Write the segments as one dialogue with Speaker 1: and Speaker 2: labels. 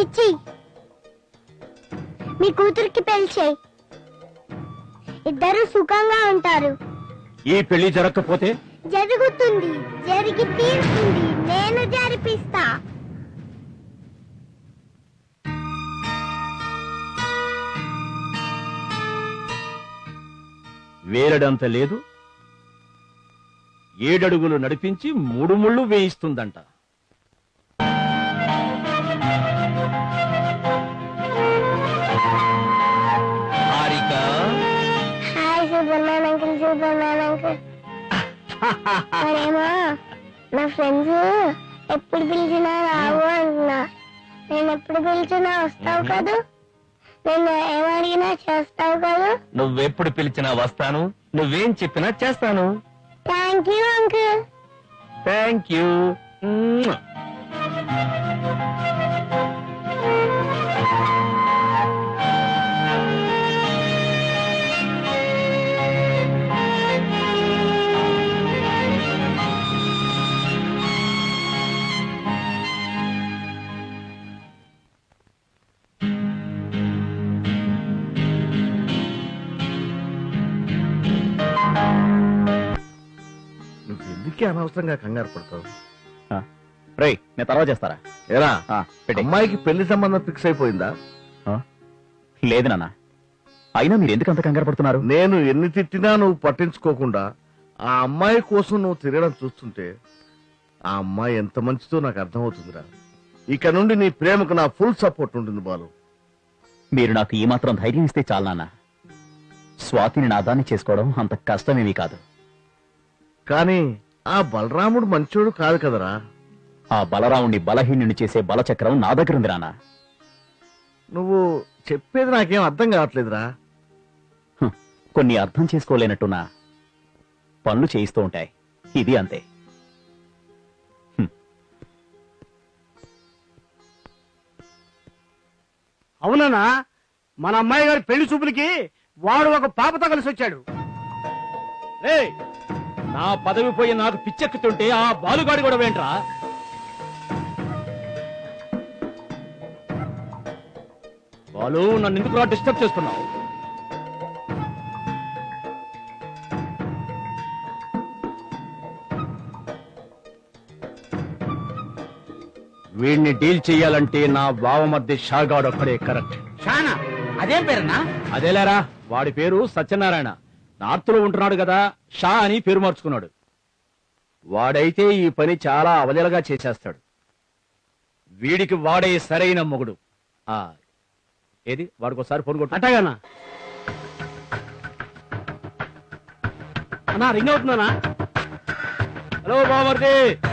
Speaker 1: నాకిచ్చి మీ కూతురికి పెళ్చేయి ఇద్దరు సుఖంగా ఉంటారు.
Speaker 2: ఈ పెళ్ళి జరగకపోతే?
Speaker 1: జరుగుతుంది జరిగి తీరుతుంది. నేను జరిపిస్తా.
Speaker 2: వేరడంత లేదు. ఏడడుగులు నడిపించి మూడు ముళ్ళు వేయిస్తుందంట.
Speaker 1: మ్యాన్ అంకుల్ మరేమో నా ఫ్రెండ్స్ ఎప్పుడు పిలిచినా రావు అంటున్నా. నేను ఎప్పుడు పిలిచినా వస్తావు కదూ? నేను ఏమడిగినా చేస్తావు కదూ?
Speaker 3: నువ్వెప్పుడు పిలిచినా వస్తాను నువ్వేం చెప్పినా చేస్తాను.
Speaker 1: Thank you uncle
Speaker 3: thank you
Speaker 4: ఎందుకే అనవసరంగా కంగారు పడతావు.
Speaker 2: రేయ్ నేను తర్వాత చేస్తారా?
Speaker 4: ఏరా
Speaker 2: పెట్టేయ్.
Speaker 4: అమ్మాయికి పెళ్ళి సంబంధం ఫిక్స్ అయిపోయిందా?
Speaker 2: లేదు నాన్న. అయినా మీరు ఎందుకు అంత కంగారు పడుతున్నారు?
Speaker 4: నేను ఎన్ని తిట్టినా నువ్వు పట్టించుకోకుండా ఆ అమ్మాయి కోసం నువ్వు తిరగడం చూస్తుంటే ఆ అమ్మాయి ఎంత మంచిదో నాకు అర్థమవుతుందిరా. ఇక నుండి నీ ప్రేమకు నా ఫుల్ సపోర్ట్ ఉంటుంది బాలు.
Speaker 2: మీరు నాకు ఈ మాత్రం ధైర్యం ఇస్తే చాలు నాన్న. స్వాతిని నాదాన్ని చేసుకోవడం అంత కష్టమేమీ కాదు.
Speaker 4: కానీ ఆ బలరాముడు మంచోడు కాదు కదరా.
Speaker 2: ఆ బలరాముణ్ణి బలహీనుని చేసే బలచక్రం నా దగ్గర ఉంది నాన్న.
Speaker 4: నువ్వు చెప్పేది నాకేం అర్థం కావట్లేదురా.
Speaker 2: కొన్ని అర్థం చేసుకోలేనట్టున్నా పనులు చేయిస్తూ ఉంటాయి. ఇది అంతే.
Speaker 5: అవునన్నా మన అమ్మాయి గారి పెళ్ళి చూపులకి వాడు ఒక పాపతో కలిసి వచ్చాడు
Speaker 2: రేయ్, నా పదవి పోయి నాకు పిచ్చెక్కుతుంటే ఆ బాలుగాడి కూడా వేంట్రా బాలు నన్ను ఎందుకు డిస్టర్బ్ చేస్తున్నావు? వీడిని డీల్ చెయ్యాలంటే నా బావమధ్య షాగాడు ఒక్కడే కరెక్ట్.
Speaker 5: షానా అదేం పేరన్నా?
Speaker 2: అదేలేరా వాడి పేరు సత్యనారాయణ. నార్త్లో ఉంటున్నాడు కదా షా అని పేరు మార్చుకున్నాడు. వాడైతే ఈ పని చాలా అవలీలగా చేసేస్తాడు. వీడికి వాడే సరైన మొగుడు. ఆ ఏది? వాడికి ఒకసారి ఫోన్ కొట్టు.
Speaker 5: అట్టగానా అన్నా. రింగ్ అవుతుందన్నా.
Speaker 2: హలో బామర్ది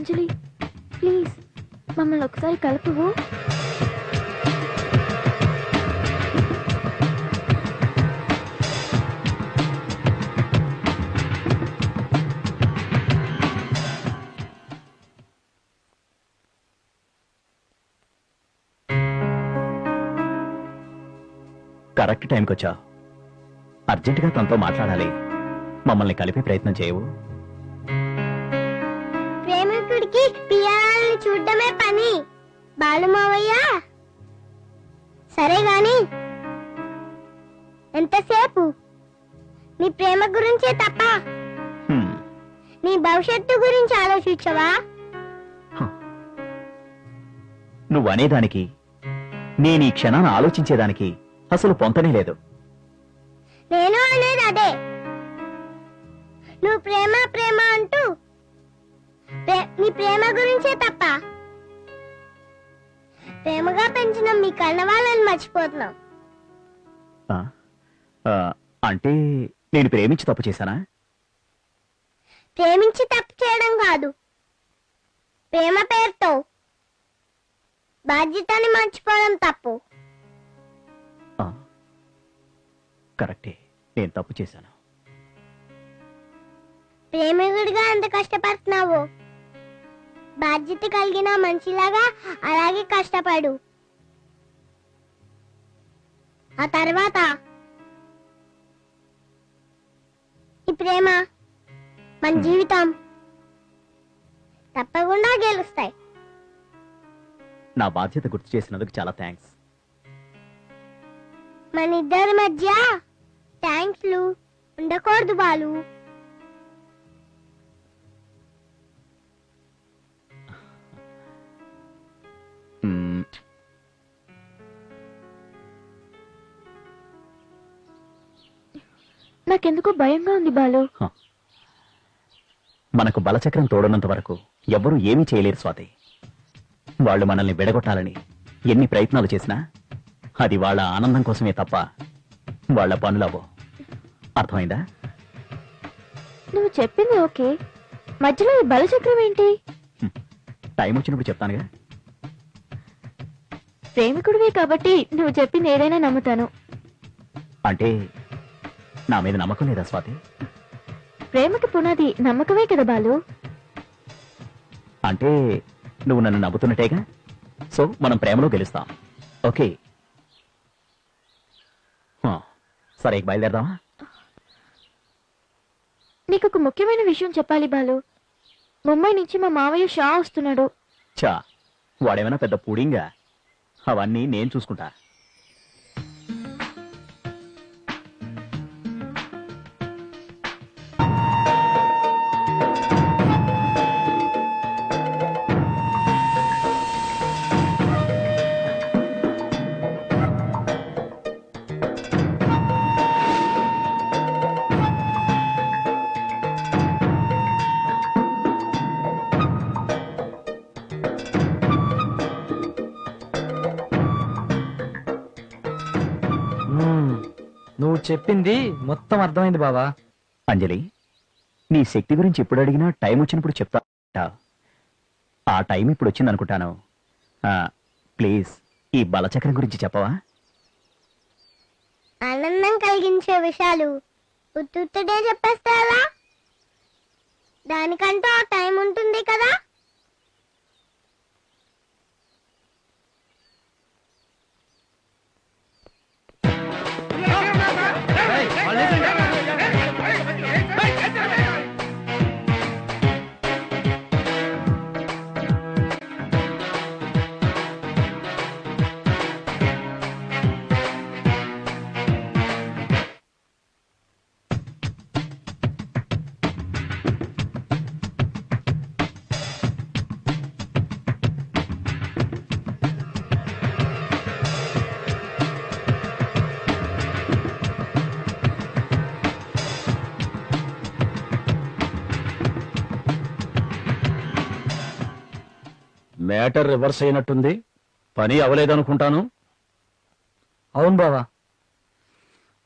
Speaker 6: అంజలి ప్లీజ్ మమ్మల్ని ఒకసారి కలుపువు
Speaker 2: కరెక్ట్ టైంకి వచ్చా అర్జెంటుగా తనతో మాట్లాడాలి. మమ్మల్ని కలిపే ప్రయత్నం చేయవు.
Speaker 1: ప్రేమికుడికి పియాలని చూడడమే పని. బాలుమావయ్య సరే గాని ఎంతసేపు? నీ ప్రేమ గురించే తప్ప. నీ భవిష్యత్తు గురించి ఆలోచించవా?
Speaker 2: నువ్వు అనేదానికి నేను ఈ క్షణాన్ని ఆలోచించేదానికి అసలు పొంతనే లేదు.
Speaker 1: నేను అనేది అదే. నువ్వు ప్రేమ నీ ప్రేమ గురించే తప్ప. ప్రేమగా పెంచిన మీ కన్న వాళ్ళని మర్చిపోతున్నావు
Speaker 2: ఆ? ఆ, అంటే నేను ప్రేమించి తప్పు చేశానా?
Speaker 1: ప్రేమించి తప్పు చేయడం కాదు. ప్రేమ పేరుతో బాధ్యతని మర్చిపోవడం తప్పు.
Speaker 2: ఆ. కరెక్టే. నేను తప్పు చేశాను.
Speaker 1: ప్రేమికుడిగా ఎంత కష్టపడుతున్నావు. బాధ్యత కలిగిన మనిషిలాగా అలాగే కష్టపడు. ఆ తర్వాత ఈ ప్రేమ మన జీవితం తప్పకుండా గెలుస్తాయి.
Speaker 2: నా బాధ్యత గుర్తు చేసినందుకు చాలా థ్యాంక్స్
Speaker 1: మన ఇద్దరి మధ్య థ్యాంక్స్లు ఉండకూడదు బాలు.
Speaker 6: నాకెందుకో భయంగా ఉంది బాలు.
Speaker 2: మనకు బలచక్రం తోడనంత వరకు ఎవ్వరూ ఏమీ చేయలేరు స్వాతి. వాళ్ళు మనల్ని విడగొట్టాలని ఎన్ని ప్రయత్నాలు చేసినా అది వాళ్ళ ఆనందం కోసమే తప్ప వాళ్ళ పనులవో అర్థమైందా?
Speaker 6: నువ్వు చెప్పింది ఓకే. మధ్యలో ఈ బలచక్రం ఏంటి?
Speaker 2: టైం వచ్చినప్పుడు చెప్తానుగా.
Speaker 6: ప్రేమికుడివే కాబట్టి నువ్వు చెప్పింది ఏదైనా నమ్ముతాను.
Speaker 2: అంటే నా మీద నమ్మకం లేదా స్వాతి?
Speaker 6: ప్రేమకి పునాది నమ్మకమే కదా బాలు.
Speaker 2: అంటే నువ్వు నన్ను నమ్ముతున్నట్టేగా? సో మనం ప్రేమలో గెలుస్తాం. ఓకే. సరే బయలుదేరదామా?
Speaker 6: నీకు ఒక ముఖ్యమైన విషయం చెప్పాలి బాలు. ముంబై నుంచి మా మావయ్య షా వస్తున్నాడు.
Speaker 2: చా వాడేమైనా పెద్ద పుడింగా? అవన్నీ నేను చూసుకుంటా.
Speaker 7: నువ్వు చెప్పింది మొత్తం అర్థమైంది బావా.
Speaker 2: అంజలి నీ శక్తి గురించి ఎప్పుడు అడిగినా టైం వచ్చినప్పుడు చెప్తా. ఆ టైం ఇప్పుడు వచ్చింది అనుకుంటాను. ప్లీజ్ ఈ బలచక్రం గురించి చెప్పవా?
Speaker 1: ఆనందం కలిగించే విషయాలు ఉత్తుత్తుడే చెప్పేస్తారా? దానికంటూ ఆ టైం ఉంటుంది కదా?
Speaker 2: వాళ్ళు మ్యాటర్ రివర్స్ అయినట్టుంది. పని అవలేదనుకుంటాను.
Speaker 7: అవును బావా.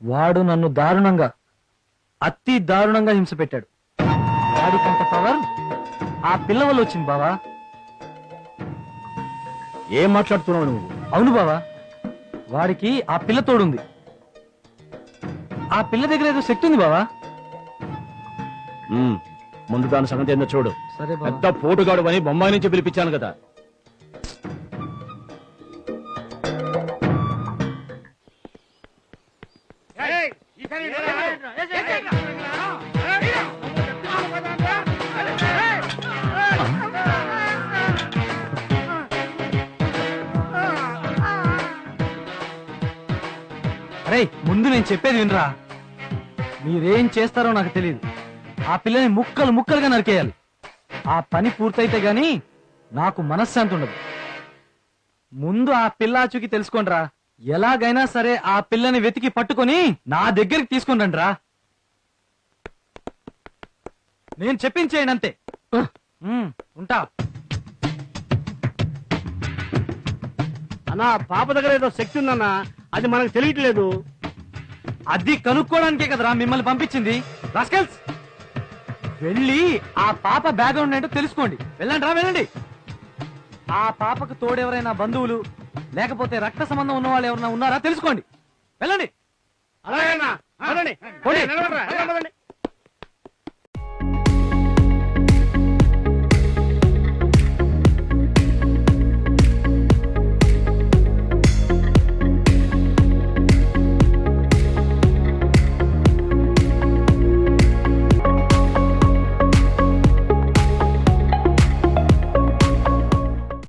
Speaker 7: వాడు నన్ను దారుణంగా అతి దారుణంగా హింస పెట్టాడు. వాడికంత పవర్ ఆ పిల్ల వల్ల వచ్చింది బావా.
Speaker 2: ఏం మాట్లాడుతున్నావు నువ్వు?
Speaker 7: అవును బావా. వాడికి ఆ పిల్ల తోడుంది. ఆ పిల్ల దగ్గర ఏదో శక్తి ఉంది బావా.
Speaker 2: ముందు దాని సంగతి ఏందో చూడు.
Speaker 7: సరే బావా.
Speaker 2: పెద్ద పోటుగాడు అని బొంబాయి నుంచి పిలిపించాను కదా.
Speaker 7: అరే ముందు నేను చెప్పేది వినరా? మీరేం చేస్తారో నాకు తెలియదు ఆ పిల్లని ముక్కలు ముక్కలుగా నరికేయాలి. ఆ పని పూర్తయితే గాని నాకు మనశ్శాంతి ఉండదు. ముందు ఆ పిల్లాచుకి తెలుసుకోండిరా. ఎలాగైనా సరే ఆ పిల్లని వెతికి పట్టుకొని నా దగ్గరికి తీసుకుని రండిరా నేను చెప్పించేయండి అంతే. ఉంటా.
Speaker 5: అన్నా పాప దగ్గర ఏదో శక్తి ఉందన్నా. అది మనకు తెలియట్లేదు.
Speaker 7: అది కనుక్కోవడానికే కదరా మిమ్మల్ని పంపించింది. రాస్కెల్స్! వెళ్ళి ఆ పాప బ్యాక్గ్రౌండ్ ఏంటో తెలుసుకోండి. వెళ్ళండి రా వెళ్ళండి. ఆ పాపకు తోడెవరైనా బంధువులు లేకపోతే రక్త సంబంధం ఉన్న వాళ్ళు ఎవరైనా ఉన్నారా తెలుసుకోండి. వెళ్ళండి.
Speaker 5: అలాగేనా? పదండి.
Speaker 7: పోనీ.
Speaker 5: నిలబడరా, నిలబడండి.